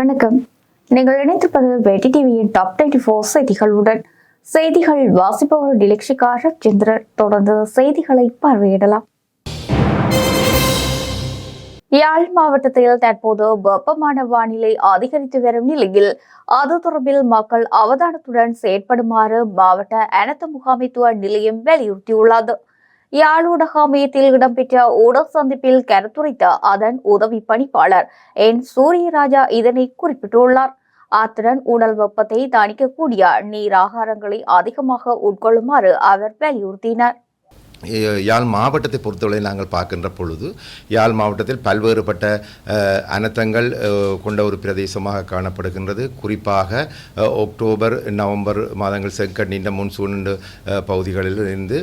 வணக்கம். நீங்கள் இணைத்திருப்பது வெட்டி டிவியின் டாப் டுவெண்ட்டி ஃபோர் செய்திகளுடன். செய்திகள் வாசிப்பவர் டிலக்ஷிகா ரவிச்சந்திரன் தொடர்ந்து செய்திகளை பார்வையிடலாம். யாழ் மாவட்டத்தில் தற்போது வெப்பமான வானிலை அதிகரித்து வரும் நிலையில் அது தொடர்பில் மக்கள் அவதானத்துடன் செயற்படுமாறு மாவட்ட அனத்த முகாமைத்துவ நிலையம் வலியுறுத்தியுள்ளது. யாழ் இடம்பெற்ற ஊடக சந்திப்பில் கருத்துரைத்த அதன் உதவி பணிப்பாளர் என் சூரியராஜா இதனை குறிப்பிட்டுள்ளார். அத்துடன் உடல் வெப்பத்தை தணிக்கக்கூடிய நீர் ஆகாரங்களை அதிகமாக உட்கொள்ளுமாறு அவர் வலியுறுத்தினார். யாழ் மாவட்டத்தை பொறுத்தவரை நாங்கள் பார்க்கின்ற பொழுது யாழ் மாவட்டத்தில் பல்வேறுபட்ட அனர்த்தங்கள் கொண்ட ஒரு பிரதேசமாக காணப்படுகின்றது. குறிப்பாக அக்டோபர் நவம்பர் மாதங்கள் செங்கட் நீண்ட முன்சூன் பகுதிகளில் இருந்து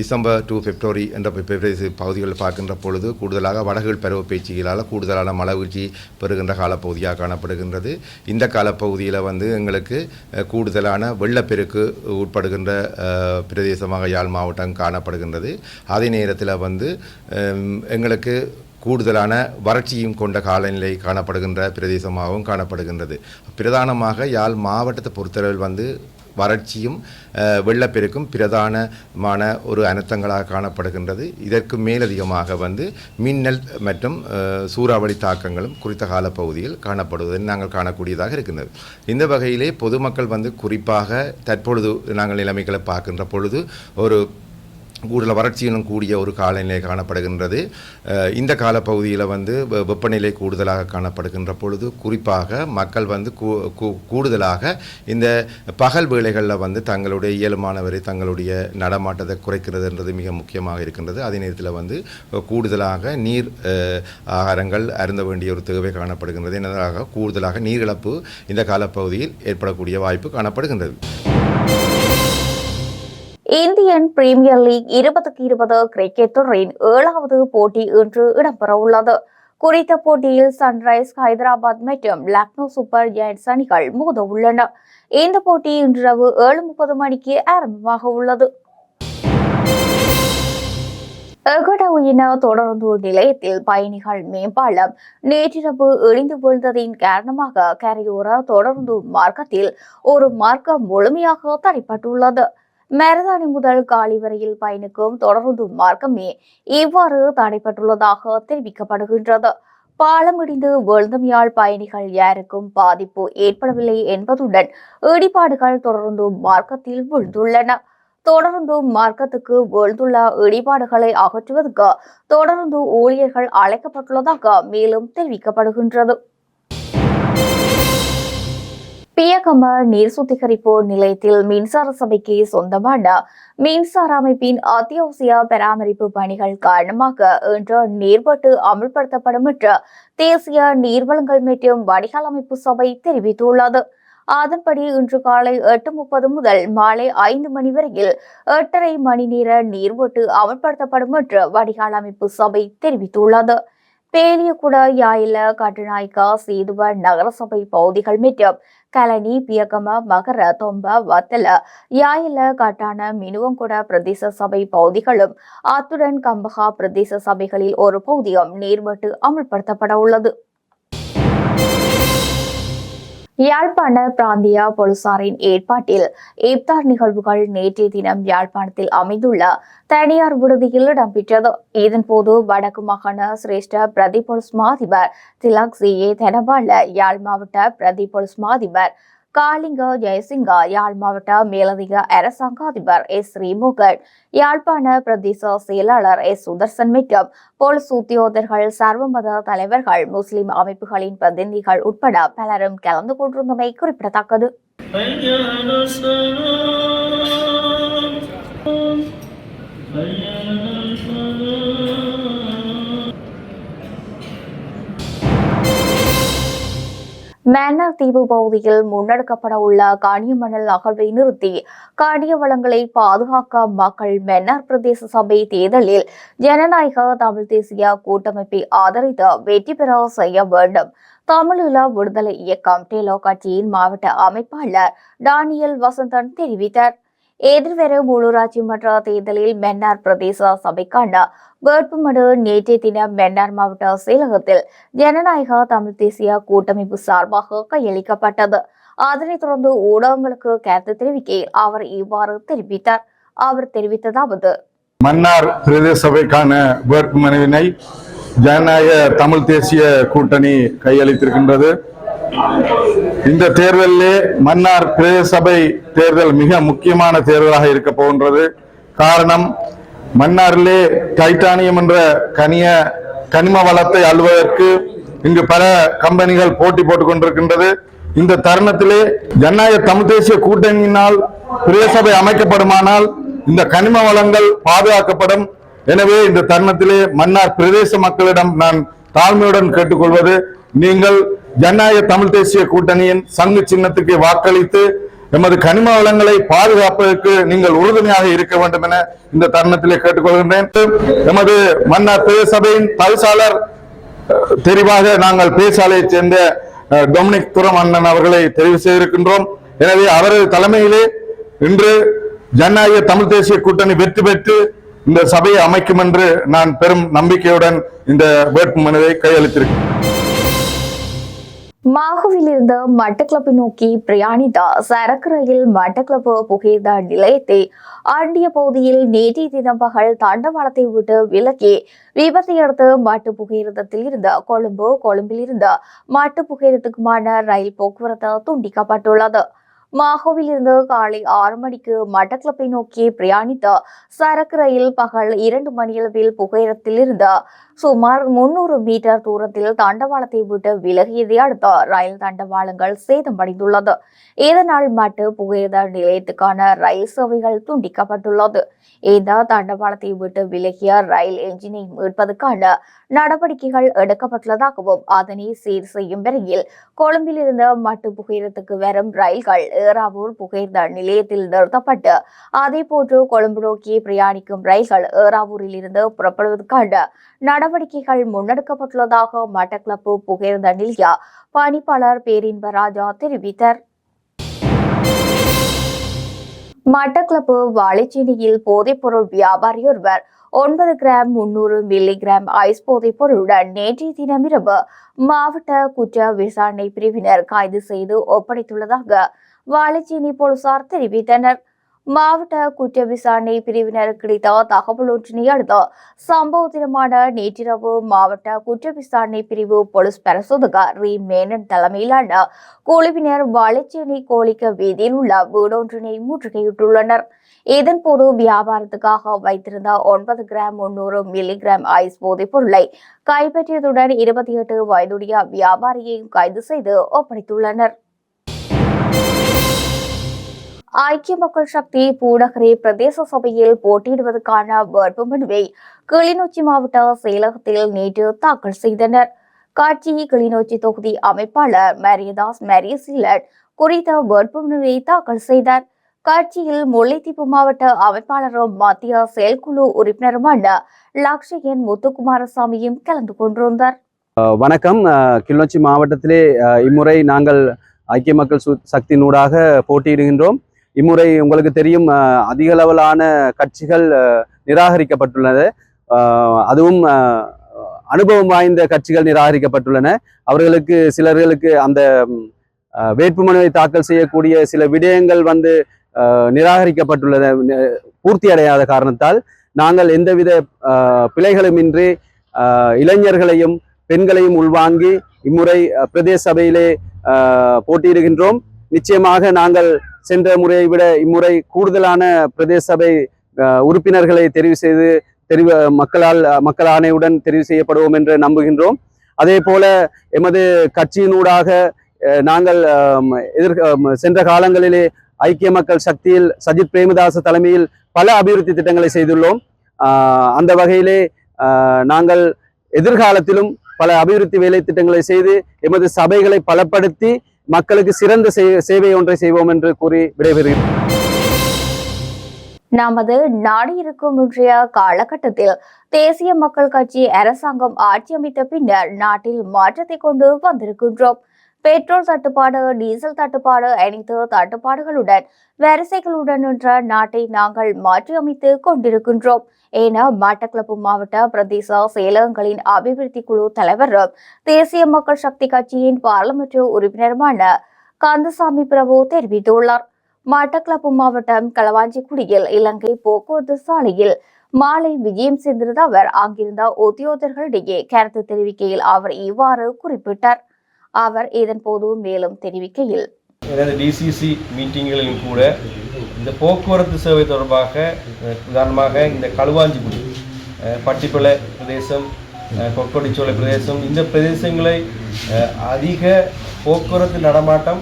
டிசம்பர் டு பிப்ரவரி என்ற பிரதேச பகுதிகளில் பார்க்கின்ற பொழுது கூடுதலாக வடகுகள் பருவ பேச்சுகளால் கூடுதலான மழை வீழ்ச்சி பெறுகின்ற காலப்பகுதியாக காணப்படுகின்றது. இந்த காலப்பகுதியில் வந்து எங்களுக்கு கூடுதலான வெள்ளப்பெருக்கு உட்படுகின்ற பிரதேசமாக யாழ் மாவட்டம் காண காணப்படுகின்றது. அதே நேரத்தில் வந்து எங்களுக்கு கூடுதலான வறட்சியும் கொண்ட காலநிலை காணப்படுகின்ற பிரதேசமாகவும் காணப்படுகின்றது. பிரதானமாக யாழ் மாவட்டத்தை பொறுத்தளவில் வந்து வறட்சியும் வெள்ளப்பெருக்கும் பிரதானமான ஒரு அனர்த்தங்களாக காணப்படுகின்றது. இதற்கு மேலதிகமாக வந்து மின்னல் மற்றும் சூறாவளி தாக்கங்களும் குறித்த கால பகுதியில் காணப்படுவதை நாங்கள் காணக்கூடியதாக இருக்கின்றது. இந்த வகையிலே பொதுமக்கள் வந்து குறிப்பாக தற்பொழுது நாங்கள் நிலைமைகளை பார்க்கின்ற பொழுது ஒரு கூடுதல் வறட்சியினும் கூடிய ஒரு காலநிலை காணப்படுகின்றது. இந்த காலப்பகுதியில் வந்து வெப்பநிலை கூடுதலாக காணப்படுகின்ற பொழுது குறிப்பாக மக்கள் வந்து கூ- கூ- கூடுதலாக இந்த பகல் வேளைகளில் வந்து தங்களுடைய இயலுமானவரை தங்களுடைய நடமாட்டத்தை குறைக்கிறதுன்றது மிக முக்கியமாக இருக்கின்றது. அதே நேரத்தில் வந்து கூடுதலாக நீர் ஆகாரங்கள் அருந்த வேண்டிய ஒரு தேவை காணப்படுகின்றது. என்னதாக கூடுதலாக நீர் இழப்பு இந்த காலப்பகுதியில் ஏற்படக்கூடிய வாய்ப்பு காணப்படுகின்றது. இந்தியன் பிரீமியர் லீக் இருபதுக்கு இருபது கிரிக்கெட் தொடரின் ஏழாவது போட்டி இன்று இடம்பெற உள்ளது குறித்த போட்டியில் சன்ரைஸ் ஹைதராபாத் மற்றும் லக்னோ சூப்பர் ஜெயண்ட்ஸ் அணிகள் மோத உள்ளன இந்த போட்டி இன்றிரவு ஏழு முப்பது மணிக்கு ஆரம்பமாக உள்ளது. எகடவுயின தொடர்ந்து நிலையத்தில் பயணிகள் மேம்பாலம் நேற்றிரவு இடிந்து விழுந்ததின் காரணமாக கரையோர தொடர்ந்து மார்க்கத்தில் ஒரு மார்க்கம் முழுமையாக தடைப்பட்டுள்ளது மருதாணி முதல் காலி வரையில் பயணிக்கும் தொடர்ந்து மார்க்கமே இவ்வாறு தடைப்பட்டுள்ளதாக தெரிவிக்கப்படுகின்றது. பாலம் இடிந்து வீழ்ந்தமையால் பயணிகள் யாருக்கும் பாதிப்பு ஏற்படவில்லை என்பதுடன் இடிபாடுகள் தொடர்ந்து மார்க்கத்தில் விழுந்துள்ளன. தொடர்ந்து மார்க்கத்துக்கு விழுந்துள்ள இடிபாடுகளை அகற்றுவதற்கு தொடர்ந்து ஊழியர்கள் அழைக்கப்பட்டுள்ளதாக மேலும் தெரிவிக்கப்படுகின்றது. பியகம நீர் சுத்திகரிப்பு நிலையத்தில் மின்சார சபைக்கு சொந்தமான மின்சார அமைப்பின் அத்தியாவசிய பராமரிப்பு பணிகள் காரணமாக இன்று நீர்வட்டு அமல்படுத்தப்படும் என்று தேசிய நீர்வளங்கள் மற்றும் வடிகால் அமைப்பு சபை தெரிவித்துள்ளது. அதன்படி இன்று காலை எட்டு முப்பது முதல் மாலை ஐந்து மணி வரையில் எட்டரை மணி நேர நீர்வட்டு அமல்படுத்தப்படும் என்று வடிகால் அமைப்பு சபை தெரிவித்துள்ளது. பேலியகுட யாயில கட்டுநாய்க்கா சீதுவ நகரசபை பகுதிகள் மீட்டும் கலனி பியகம மகர தொம்ப வத்தல யாயில கட்டான மினுவங்குட பிரதேச சபை பகுதிகளும் அத்துடன் கம்பகா பிரதேச சபைகளில் ஒரு பகுதியும் நீர்வெட்டு அமல்படுத்தப்பட உள்ளது. யாழ்ப்பாண பிராந்திய போலீசாரின் ஏற்பாட்டில் ஏப்தார் நிகழ்வுகள் நேற்றைய தினம் யாழ்ப்பாணத்தில் அமைந்துள்ள தனியார் விடுதியில் இடம்பெற்றது. இதன்போது வடக்கு மாகாண சிரேஷ்ட பிரதி போலீஸ் மாதிபர் திலக் சி ஏ தனபால யாழ் மாவட்ட பிரதி போலீஸ் மாதிபர் காளிங்க ஜெயசிங்கா யாழ் மாவட்ட மேலதிக அரசாங்க அதிபர் எஸ் ஸ்ரீமுகன் யாழ்ப்பாண பிரதேச செயலாளர் எஸ் சுதர்சன் மிக்கம் போலீஸ் உத்தியோகர்கள் சர்வமத தலைவர்கள் முஸ்லிம் அமைப்புகளின் பிரதிநிதிகள் உட்பட பலரும் கலந்து கொண்டிருந்தமை குறிப்பிடத்தக்கது. حي மன்னார் தீவு பகுதியில் முன்னெடுக்கப்பட உள்ள காணிய மணல் அகழ்வை நிறுத்தி காணிய வளங்களை பாதுகாக்க மக்கள் மன்னார் பிரதேச சபை தேர்தலில் ஜனநாயக தமிழ் தேசிய கூட்டமைப்பை ஆதரித்து வெற்றி பெற செய்ய வேண்டும். தமிழீழ விடுதலை இயக்கம் டெலோ கட்சியின் மாவட்ட அமைப்பாளர் டானியல் வசந்தன் தெரிவித்தார். எதிர்வரும் உள்ளூராட்சி மன்ற தேர்தலில் மன்னார் பிரதேச சபைக்கான வேட்புமனு நேற்றைய தினம் மன்னார் மாவட்ட செயலகத்தில் ஜனநாயக தமிழ் தேசிய கூட்டமைப்பு சார்பாக கையளிக்கப்பட்டது. அதனைத் தொடர்ந்து ஊடகங்களுக்கு கருத்து தெரிவிக்கையில் அவர் இவ்வாறு தெரிவித்தார். அவர் தெரிவித்ததாவது மன்னார் பிரதேச சபைக்கான வேட்புமனுவினை ஜனநாயக தமிழ் தேசிய கூட்டணி கையளித்திருக்கின்றது. இந்த தேர்தலிலே மன்னார் பிரதேச சபை தேர்தல் மிக முக்கியமான தேர்தலாக இருக்க போகின்றது. காரணம் மன்னாரிலே டைட்டானியம் என்ற கனிய கனிம வளத்தை அள்ளுவதற்கு இங்கு பல கம்பெனிகள் போட்டி போட்டுக் கொண்டிருக்கின்றது. இந்த தருணத்திலே ஜனநாயக தமிழ் தேசிய கூட்டணியினால் பிரதேசபை அமைக்கப்படுமானால் இந்த கனிம வளங்கள் பாதுகாக்கப்படும். எனவே இந்த தருணத்திலே மன்னார் பிரதேச மக்களிடம் நான் தாழ்மையுடன் கேட்டுக்கொள்வது நீங்கள் ஜனநாயக தமிழ் தேசிய கூட்டணியின் சங்கு சின்னத்துக்கு வாக்களித்து எமது கனிம வளங்களை பாதுகாப்பதற்கு நீங்கள் உறுதுணையாக இருக்க வேண்டும் என இந்த தருணத்திலே கேட்டுக்கொள்கின்றேன். எமது மன்னர் பிரதேச தவிசாளர் தெரிவாக நாங்கள் பேசாலையைச் சேர்ந்த டொமினிக் துரம் அண்ணன் அவர்களை தெரிவு செய்திருக்கின்றோம். எனவே அவரது தலைமையிலே இன்று ஜனநாயக தமிழ் தேசிய கூட்டணி வெற்றி பெற்று இந்த சபையை அமைக்கும் என்று நான் பெரும் நம்பிக்கையுடன் இந்த வேட்புமனுவை கையளித்திருக்கிறேன். மாகுவில் இருந்த மட்டக்களப்பை நோக்கி பிரயாணித்த சரக்கு ரயில் மட்டக்களப்பு புகைந்த நிலையத்தை ஆண்டிய பகுதியில் நேற்றைய தினம் பகல் தண்டவாளத்தை விட்டு விலக்கி விபத்தை அடுத்து மாட்டு புகையிரதத்தில் இருந்த கொழும்பு கொழும்பில் இருந்த மாட்டு புகையிரத்துக்குமான ரயில் போக்குவரத்து துண்டிக்கப்பட்டுள்ளது. மாகோவில் இருந்து காலை ஆறு மணிக்கு மட்டக்களப்பை நோக்கி பிரயாணித்த சரக்கு ரயில் பகல் இரண்டு மணியளவில் புகையிரத்தில் இருந்த சுமார் முன்னூறு மீட்டர் தூரத்தில் தண்டவாளத்தை விட்டு விலகியதை அடுத்து ரயில் தண்டவாளங்கள் சேதமடைந்துள்ளது. இதனால் மட்டு புகையிரத நிலையத்துக்கான ரயில் சேவைகள் துண்டிக்கப்பட்டுள்ளது. இந்த தண்டவாளத்தை விட்டு விலகிய ரயில் என்ஜினை மீட்பதற்கான நடவடிக்கைகள் எடுக்கப்பட்டுள்ளதாகவும் அதனை சீர் செய்யும் வரையில் கொழும்பில் இருந்த மட்டு புகையிரத்துக்கு வரும் ரயில்கள் ஏறாவூர் புகைந்த நிலையத்தில் நிறுத்தப்பட்டு அதே போன்று கொழும்பு நோக்கி பிரயாணிக்கும் ரயில்கள் ஏறாவூரில் இருந்து புறப்படுவதற்கான நடவடிக்கைகள் முன்னெடுக்கப்பட்டுள்ளதாக மட்டக்களப்பு புகைந்த நிலைய பணிப்பாளர் பேரின்பராஜா தெரிவித்தார் மட்டக்களப்பு வாழைச்சேனியில் போதைப்பொருள் வியாபாரி ஒருவர் ஒன்பது கிராம் முன்னூறு மில்லி கிராம் ஐஸ் போதைப் பொருளுடன் நேற்றைய தினமிரவு மாவட்ட குற்ற விசாரணை பிரிவினர் கைது செய்து ஒப்படைத்துள்ளதாக வாழைச்சேனி போலீசார் தெரிவித்தனர். மாவட்ட குற்ற விசாரணை பிரிவினர் கிடைத்த தகவல் ஒன்றினை அடுத்து சம்பவ தினமான நேற்றிரவு மாவட்ட குற்ற விசாரணை பிரிவு போலீஸ் பரிசோதகர் ரீ. மேனன் தலைமையிலான குழுவினர் வாழைச்சேனை கோழிக்க வீதியில் உள்ள வீடொன்றினை முற்றுகையிட்டுள்ளனர். இதன்போது வியாபாரத்துக்காக வைத்திருந்த ஒன்பது கிராம் முன்னூறு மில்லிகிராம் ஐஸ் போதைப் பொருளை கைப்பற்றியதுடன் இருபத்தி எட்டு வயதுடைய வியாபாரியையும் கைது செய்து ஒப்படைத்துள்ளனர். ஐக்கிய மக்கள் சக்தி பூநகரி பிரதேச சபையில் போட்டியிடுவதற்கான வேட்புமனுவை கிளிநொச்சி மாவட்ட செயலகத்தில் நேற்று தாக்கல் செய்தனர். காட்சி கிளிநொச்சி தொகுதி அமைப்பாளர் மரியதாஸ் மரியசீலன் குறித்த வேட்புமனுவை தாக்கல் செய்தார். காட்சியில் முல்லைத்தீவு மாவட்ட அமைப்பாளரும் மத்திய செயற்குழு உறுப்பினருமான லக்ஷயன் முத்துக்குமாரசாமியும் கலந்து கொண்டிருந்தார். வணக்கம். கிளிநொச்சி மாவட்டத்திலே இம்முறை நாங்கள் ஐக்கிய மக்கள் சக்தியினூடாக போட்டியிடுகின்றோம். இம்முறை உங்களுக்கு தெரியும் அதிக அளவிலான கட்சிகள் நிராகரிக்கப்பட்டுள்ளது. அதுவும் அனுபவம் வாய்ந்த கட்சிகள் நிராகரிக்கப்பட்டுள்ளன. அவர்களுக்கு சிலர்களுக்கு அந்த வேட்புமனுவை தாக்கல் செய்யக்கூடிய சில விடயங்கள் வந்து நிராகரிக்கப்பட்டுள்ளன பூர்த்தி அடையாத காரணத்தால். நாங்கள் எந்தவித பிழைகளுமின்றி இளைஞர்களையும் பெண்களையும் உள்வாங்கி இம்முறை பிரதேச சபையிலே போட்டியிடுகின்றோம். நிச்சயமாக நாங்கள் சென்ற முறையை விட இம்முறை கூடுதலான பிரதேச சபை உறுப்பினர்களை தெரிவு செய்து தெரிவு மக்களால் மக்கள் ஆணையுடன் தெரிவு செய்யப்படுவோம் என்று நம்புகின்றோம். அதே போல எமது கட்சியினூடாக நாங்கள் எதிர் சென்ற காலங்களிலே ஐக்கிய மக்கள் சக்தியில் சஜித் பிரேமதாச தலைமையில் பல அபிவிருத்தி திட்டங்களை செய்துள்ளோம். அந்த வகையிலே நாங்கள் எதிர்காலத்திலும் பல அபிவிருத்தி வேலை திட்டங்களை செய்து எமது சபைகளை பலப்படுத்தி மக்களுக்கு சிறந்த சேவை ஒன்றை செய்வோம் என்று கூறி விடைபெறுகிறேன் நமது நாடு இருக்கும் இன்றைய காலகட்டத்தில் தேசிய மக்கள் கட்சி அரசாங்கம் ஆட்சி அமைத்த பின்னர் நாட்டில் மாற்றத்தை கொண்டு வந்திருக்கின்றோம். பெட்ரோல் தட்டுப்பாடு டீசல் தட்டுப்பாடு அனைத்து தட்டுப்பாடுகளுடன் வரிசைகளுடன் என்ற நாட்டை நாங்கள் மாற்றியமைத்து கொண்டிருக்கின்றோம். என மட்டக்களப்பு மாவட்ட பிரதேச செயலகங்களின் அபிவிருத்தி குழு தலைவரும் தேசிய மக்கள் சக்தி கட்சியின் பாராளுமன்ற உறுப்பினருமான கந்தசாமி பிரபு தெரிவித்துள்ளார். மட்டக்களப்பு மாவட்டம் களவாஞ்சிக்குடியில் இலங்கை போக்குவரத்து சாலையில் மாலை விஜயம் செய்திருந்த அவர் அங்கிருந்த உத்தியோகர்களிடையே கருத்து தெரிவிக்கையில் அவர் இவ்வாறு குறிப்பிட்டார். அவர் இதன்போது மேலும் தெரிவிக்கையில். எனது டிசிசி மீட்டிங்களிலும் கூட இந்த போக்குவரத்து சேவை தொடர்பாக உதாரணமாக இந்த களுவாஞ்சிக்குடி பட்டிப்பளை பிரதேசம் அஹ், கொக்கொடிச்சோலை பிரதேசம் இந்த பிரதேசங்களை அதிக போக்குவரத்து நடமாட்டம்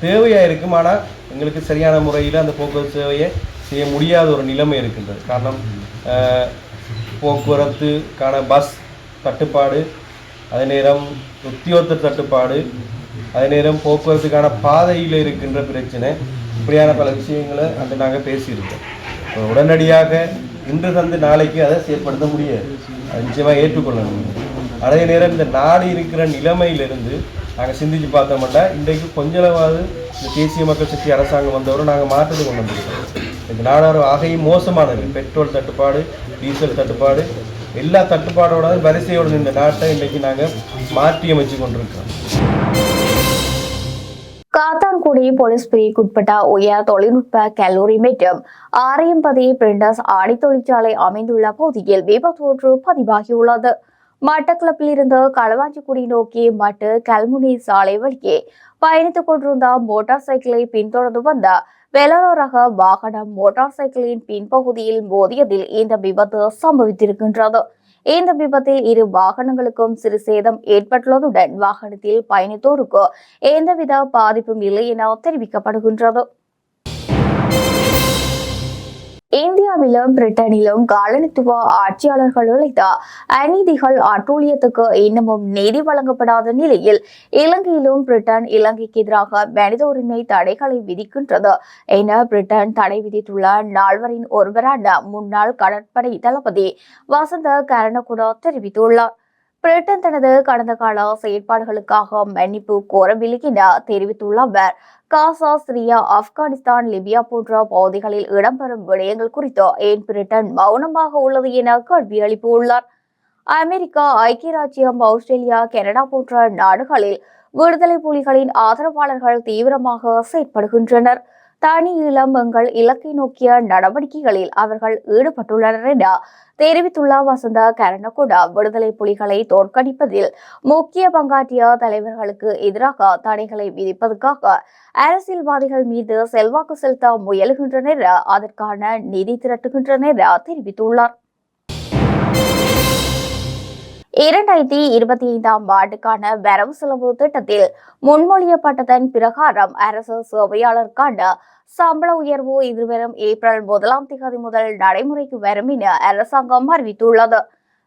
தேவையாக இருக்கும். ஆனால் எங்களுக்கு சரியான முறையில் அந்த போக்குவரத்து சேவையை செய்ய முடியாத ஒரு நிலைமை இருக்கின்றது. காரணம் போக்குவரத்துக்கான பஸ் தட்டுப்பாடு அதே நேரம் உத்தியோகத்தர் தட்டுப்பாடு அதே நேரம் போக்குவரத்துக்கான பாதையில் இருக்கின்ற பிரச்சனை இப்படியான பல விஷயங்களை அந்த நாங்கள் பேசியிருக்கோம். இப்போ உடனடியாக இன்று தந்து நாளைக்கு அதை செயற்படுத்த முடியாது. அது நிச்சயமாக ஏற்றுக்கொள்ளணும். அதே நேரம் இந்த நாடு இருக்கிற நிலைமையிலிருந்து நாங்கள் சிந்திச்சு பார்த்தோம்னா இன்றைக்கு கொஞ்சளவாவது இந்த தேசிய மக்கள் சக்தி அரசாங்கம் வந்தவரை நாங்கள் மாற்றத்தை கொண்டு வந்திருக்கோம். இந்த நாடாறு ஆகையும் மோசமானது. பெட்ரோல் தட்டுப்பாடு டீசல் தட்டுப்பாடு எல்லா தட்டுப்பாடோட வரிசையோட இந்த நாட்டை இன்றைக்கு நாங்கள் மாற்றி அமைச்சு கொண்டிருக்கோம் காத்தான்குடி போலீஸ் பிரிவுக்குட்பட்ட உயர் தொழில்நுட்ப கல்லூரி மற்றும் ஆரியம்பதி பிரிண்டர்ஸ் ஆடை தொழிற்சாலை அமைந்துள்ள பகுதியில் விபத்து ஒன்று பதிவாகியுள்ளது. மட்டக்களப்பில் இருந்து களவாஞ்சிக்குடி நோக்கி மட்டு கல்முனை சாலை வழியே பயணித்துக் கொண்டிருந்த மோட்டார் சைக்கிளை பின்தொடர்ந்து வந்த வேலூர் ரக வாகனம் மோட்டார் சைக்கிளின் பின்பகுதியில் மோதியதில் இந்த விபத்து சம்பவித்திருக்கின்றது. இந்த விபத்தில் இரு வாகனங்களுக்கும் சிறு சேதம் ஏற்பட்டுள்ளதுடன் வாகனத்தில் பயணித்தோருக்கு எந்தவித பாதிப்பும் இல்லை என தெரிவிக்கப்படுகின்றது. இந்தியாவிலும் பிரிட்டனிலும் காலனித்துவ ஆட்சியாளர்கள் இழைத்த அநீதிகள் அட்டூழியத்துக்கு இன்னமும் நீதி வழங்கப்படாத நிலையில் இலங்கையிலும் பிரிட்டன் இலங்கைக்கு எதிராக மனித உரிமை தடைகளை விதிக்கின்றது என பிரிட்டன் தடை விதித்துள்ள நால்வரின் ஒருவரான முன்னாள் கடற்படை தளபதி வசந்த கரணகுடா தெரிவித்துள்ளார். பிரிட்டன் தனது கடந்த கால செயற்பாடுகளுக்காக மன்னிப்பு கோரவில்லை என தெரிவித்துள்ள அவர் காசா சிரியா ஆப்கானிஸ்தான் லிபியா போன்ற பகுதிகளில் இடம்பெறும் விடயங்கள் குறித்து ஏன் பிரிட்டன் மௌனமாக உள்ளது என கேள்வி எழுப்பியுள்ளார். அமெரிக்கா ஐக்கிய ராஜ்யம் ஆஸ்திரேலியா கனடா போன்ற நாடுகளில் விடுதலை புலிகளின் ஆதரவாளர்கள் தீவிரமாக செயற்படுகின்றனர். தனி இளம்பங்கள் இலக்கை நோக்கிய நடவடிக்கைகளில் அவர்கள் ஈடுபட்டுள்ளனர் என தெரிவித்துள்ள வசந்த கரணகுடா விடுதலை புலிகளை தோற்கடிப்பதில் முக்கிய பங்காற்றிய தலைவர்களுக்கு எதிராக தடைகளை விதிப்பதற்காக அரசியல்வாதிகள் மீது செல்வாக்கு செலுத்த முயலுகின்றனர் அதற்கான நிதி திரட்டுகின்றனர் தெரிவித்துள்ளார். இரண்டாயிரத்தி இருபத்தி ஐந்தாம் ஆண்டுக்கான வரவு செலவு திட்டத்தில் முன்மொழியப்பட்டதன் பிரகாரம் அரசு சேவையாளருக்கான சம்பள உயர்வு எதிர்வரும் ஏப்ரல் முதலாம் தேதி முதல் நடைமுறைக்கு வரும் என அரசாங்கம் அறிவித்துள்ளது.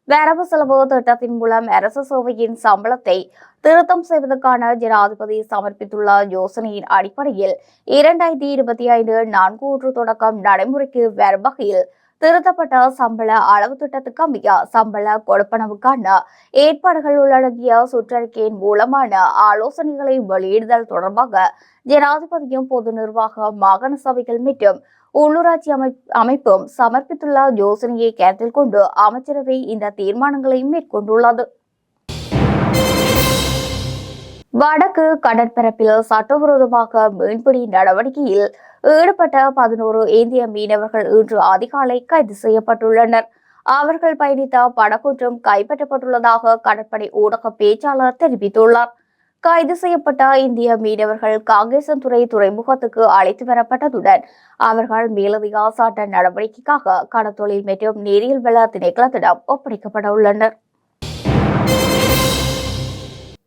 வரவு செலவு திட்டத்தின் மூலம் அரசு சேவையின் சம்பளத்தை திருத்தம் செய்வதற்கான ஜனாதிபதி சமர்ப்பித்துள்ள யோசனையின் அடிப்படையில் இரண்டாயிரத்தி இருபத்தி ஐந்து நான்கு ஒன்று தொடக்கம் நடைமுறைக்கு வரும் வகையில் திருத்தப்பட்ட சம்பள அளவு திட்டத்துக்கு சம்பள கொடுப்பனவுக்கான ஏற்பாடுகள் உள்ளடங்கிய சுற்றறிக்கையின் மூலமான ஆலோசனைகளை வெளியிடுதல் தொடர்பாக ஜனாதிபதியும் பொது நிர்வாக மாகாண சபைகள் மற்றும் உள்ளூராட்சி அமை அமைப்பும் சமர்ப்பித்துள்ள யோசனையை கருத்தில் கொண்டு அமைச்சரவை இந்த தீர்மானங்களை மேற்கொண்டுள்ளது. வடக்கு கடற்பரப்பில் சட்டவிரோதமாக மீன்பிடி நடவடிக்கையில் ஈடுபட்ட பதினோரு இந்திய மீனவர்கள் இன்று அதிகாலை கைது செய்யப்பட்டுள்ளனர். அவர்கள் பயணித்த படகொன்றும் கைப்பற்றப்பட்டுள்ளதாக கடற்படை ஊடக பேச்சாளர் தெரிவித்துள்ளார். கைது செய்யப்பட்ட இந்திய மீனவர்கள் காங்கேசன்துறை துறைமுகத்துக்கு அழைத்து வரப்பட்டதுடன் அவர்கள் மேலதிக சாட்ட நடவடிக்கைக்காக கடத்தொழில் மற்றும் நீரியல் வள திணைக்களத்திடம் ஒப்படைக்கப்பட உள்ளனர்.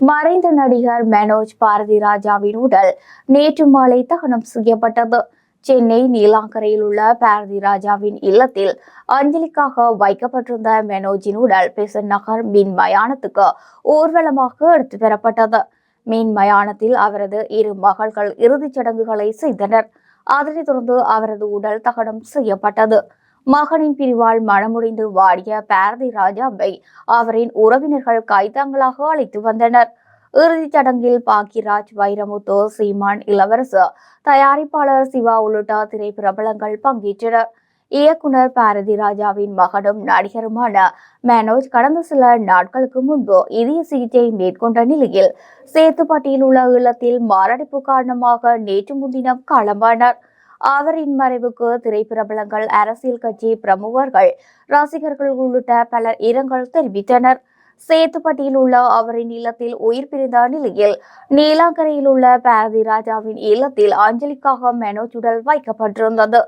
மறைந்த நடிகர் மனோஜ் பாரதி ராஜாவின் உடல் நேற்று மாலை தகனம் செய்யப்பட்டது. சென்னை நீலாங்கரையில் உள்ள பாரதி ராஜாவின் இல்லத்தில் அஞ்சலிக்காக வைக்கப்பட்டிருந்த மெனோஜின் உடல் பெசன் நகர் மின் மயானத்துக்கு ஊர்வலமாக எடுத்து பெறப்பட்டது. மின் மயானத்தில் அவரது இரு மகள்கள் இறுதிச் சடங்குகளை செய்தனர். அதனைத் தொடர்ந்து அவரது உடல் தகனம் செய்யப்பட்டது. மகனின் பிரிவால் மனமுடிந்து வாடிய பாரதி ராஜாவை அவரின் உறவினர்கள் கைதாங்களாக அழைத்து வந்தனர். இறுதிச் சடங்கில் பாக்கிராஜ் வைரமுத்து சீமான் இளவரசு தயாரிப்பாளர் சிவா உள்ளிட்ட திரைப்பிரபலங்கள் பங்கேற்றனர். இயக்குனர் பாரதி ராஜாவின் மகனும் நடிகருமான மனோஜ் கடந்த சில நாட்களுக்கு முன்பு இதய சிகிச்சை மேற்கொண்ட நிலையில் சேத்துப்பட்டியில் உள்ள இல்லத்தில் மாரடைப்பு காரணமாக நேற்று முன்தினம் காலமானார் அவரின் மறைவுக்கு திரைப்பிரபலங்கள் அரசியல் கட்சி பிரமுகர்கள் ரசிகர்கள் உள்ளிட்ட பலர் இரங்கல் தெரிவித்தனர். சேத்துப்பட்டியில் உள்ள அவரின் இல்லத்தில் உயிர் பிரிந்த நிலையில் நீலாங்கரையில் உள்ள பாரதி ராஜாவின் இல்லத்தில் அஞ்சலிக்காக மெனோச்சுடல் வைக்கப்பட்டிருந்தது.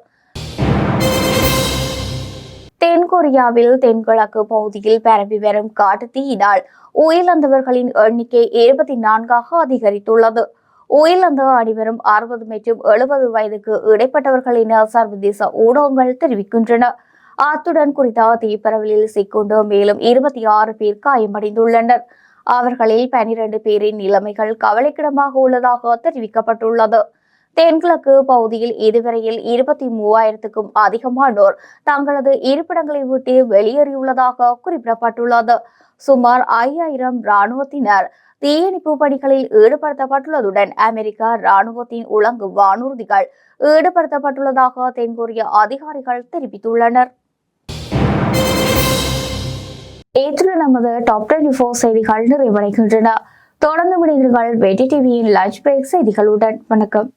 தென்கொரியாவில் தென்கிழக்கு பகுதியில் பரவி வரும் காட்டுத் தீயினால் உயிரிழந்தவர்களின் எண்ணிக்கை இருபத்தி நான்காக அதிகரித்துள்ளது. உயிரிழந்த அனைவரும் அறுபது மற்றும் எழுபது வயதுக்கு இடைப்பட்டவர்கள் என சர்வதேச ஊடகங்கள் தெரிவிக்கின்றன. அத்துடன் குறித்த தீப்பரவலில் சிக்கொண்டு மேலும் இருபத்தி ஆறு பேர் காயமடைந்துள்ளனர். அவர்களில் பனிரெண்டு பேரின் நிலைமைகள் கவலைக்கிடமாக உள்ளதாக தெரிவிக்கப்பட்டுள்ளது. தென்கிழக்கு பகுதியில் இதுவரையில் இருபத்தி மூவாயிரத்துக்கும் அதிகமானோர் தங்களது இருப்பிடங்களை விட்டு வெளியேறியுள்ளதாக குறிப்பிடப்பட்டுள்ளது. சுமார் ஐயாயிரம் இராணுவத்தினர் தீயணைப்பு பணிகளில் ஈடுபடுத்தப்பட்டுள்ளதுடன் அமெரிக்கா ராணுவத்தின் உலங்கு வானூர்திகள் ஈடுபடுத்தப்பட்டுள்ளதாக தென்கொரிய அதிகாரிகள் தெரிவித்துள்ளனர். நேற்று நமது டாப் டுவெண்டி ஃபோர் செய்திகள் நிறைவடைகின்றன. தொடர்ந்து விடுவீர்கள் வெட்டி டிவியின் லஞ்ச் பிரேக் செய்திகளுடன். வணக்கம்.